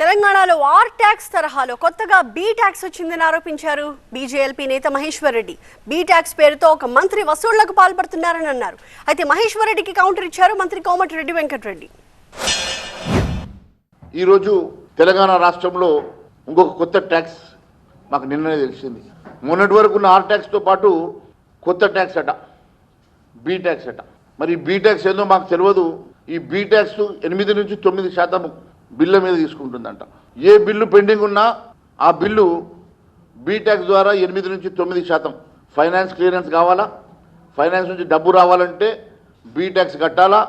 తెలంగాణలో R tax తరహాలో కొత్తగా బీ ట్యాక్స్ వచ్చిందని ఆరోపించారు. బీజేఎల్పీ నేత మహేశ్వర్ రెడ్డి. బీ ట్యాక్స్ పేరుతో ఒక మంత్రి వసూళ్ళకు పాల్పడుతున్నారని అన్నారు. అయితే మహేశ్వర్ రెడ్డికి కౌంటర్ ఇచ్చారు మంత్రి కోమటిరెడ్డి వెంకటరెడ్డి. ఈరోజు తెలంగాణ రాష్ట్రంలో ఇంకొక కొత్త ట్యాక్స్ మాకు నిన్ననే తెలిసింది. మొన్నటి వరకు ఉన్న ఆర్ ట్యాక్స్తో పాటు కొత్త ట్యాక్స్ అట బీ ట్యాక్స్ అట. మరి బీ ట్యాక్స్ ఏందో మాకు తెలియదు ఈ బీ ట్యాక్స్ ఎనిమిది నుంచి తొమ్మిది శాతం బిల్లు మీద తీసుకుంటుందంట. ఏ బిల్లు పెండింగ్ ఉన్నా ఆ బిల్లు బీ ద్వారా ఎనిమిది నుంచి తొమ్మిది శాతం. ఫైనాన్స్ క్లియరెన్స్ కావాలా? ఫైనాన్స్ నుంచి డబ్బు రావాలంటే బీట్యాక్స్ కట్టాలా?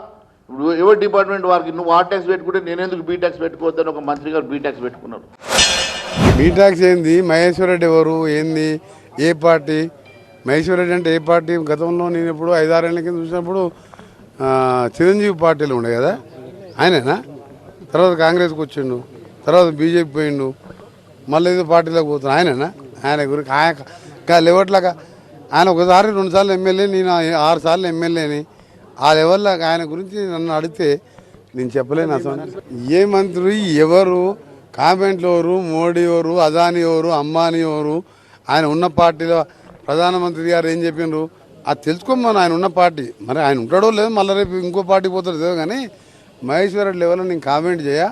ఇప్పుడు ఎవరి డిపార్ట్మెంట్ వారికి నువ్వు ఆ ట్యాక్స్ పెట్టుకుంటే నేనెందుకు బీటాక్స్ పెట్టుకోవద్దని ఒక మంత్రి గారు బీటాక్స్ పెట్టుకున్నారు బీటాక్స్ ఏంది? మహేశ్వర రెడ్డి ఎవరు? ఏంది? ఏ పార్టీ? మహేశ్వర రెడ్డి అంటే ఏ పార్టీ? గతంలో నేను ఇప్పుడు ఐదారేళ్ళ కింద చూసినప్పుడు చిరంజీవి పార్టీలు ఉండే కదా? ఆయనేనా? తర్వాత కాంగ్రెస్కి వచ్చిండు తర్వాత బీజేపీ పోయిండు మళ్ళీ ఏదో పార్టీలోకి పోతున్నాడు ఆయననా? ఆయన గురించి ఆయన ఇంకా లెవెట్లాగా ఆయన ఒకసారి రెండు సార్లు ఎమ్మెల్యే నేను ఆరు సార్లు ఎమ్మెల్యేని. ఆ లెవెల్లో ఆయన గురించి నన్ను అడిగితే నేను చెప్పలేను అసలు ఏ మంత్రి ఎవరు కామెంట్లు ఎవరు మోడీ ఎవరు అదాని ఎవరు అంబానీ ఎవరు ఆయన ఉన్న పార్టీలో ప్రధానమంత్రి గారు ఏం చెప్పిండ్రు? అది తెలుసుకోమని ఆయన ఉన్న పార్టీ. మరి ఆయన ఉంటాడో లేదో మళ్ళీ రేపు ఇంకో పార్టీ పోతాడు కానీ మహేశ్వర లెవెల్లో నేను కామెంట్ చేయ.